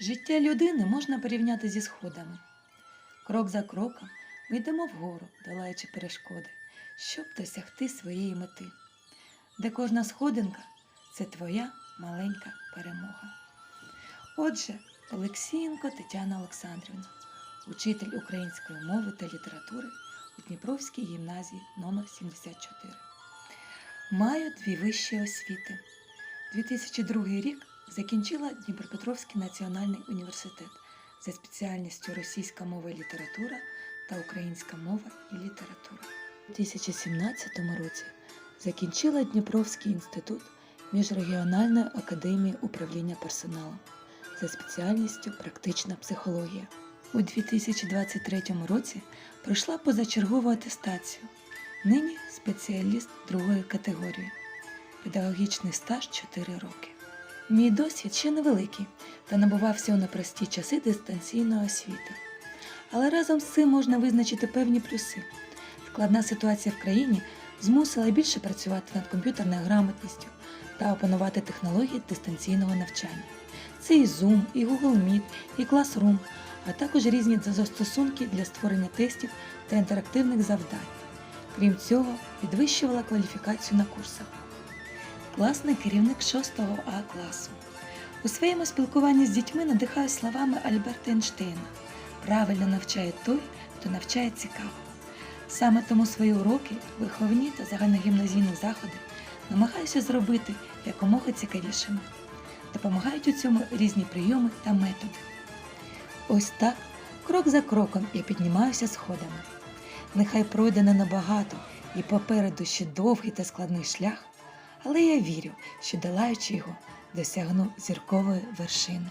Життя людини можна порівняти зі сходами. Крок за кроком ми йдемо вгору, долаючи перешкоди, щоб досягти своєї мети, де кожна сходинка це твоя маленька перемога. Отже, Олексієнко Тетяна Олександрівна, учитель української мови та літератури у Дніпровській гімназії номер 74 Маю дві вищі освіти. 2002 рік закінчила Дніпропетровський національний університет за спеціальністю російська мова і література та українська мова і література. У 2017 році закінчила Дніпровський інститут міжрегіональної академії управління персоналом за спеціальністю практична психологія. У 2023 році пройшла позачергову атестацію. Нині спеціаліст другої категорії. Педагогічний стаж 4 роки. Мій досвід ще невеликий та набувався у непрості часи дистанційної освіти. Але разом з цим можна визначити певні плюси. Складна ситуація в країні змусила більше працювати над комп'ютерною грамотністю та опанувати технології дистанційного навчання. Це і Zoom, і Google Meet, і Classroom, а також різні застосунки для створення тестів та інтерактивних завдань. Крім цього, підвищувала кваліфікацію на курсах. Класний керівник 6 А класу. У своєму спілкуванні з дітьми надихаю словами Альберта Ейнштейна. Правильно навчає той, хто навчає цікаво. Саме тому свої уроки, виховні та загальногімназійні заходи намагаюся зробити якомога цікавішими. Допомагають у цьому різні прийоми та методи. Ось так, крок за кроком я піднімаюся сходами. Нехай пройде не набагато і попереду ще довгий та складний шлях, але я вірю, що долаючи його, досягну зіркової вершини.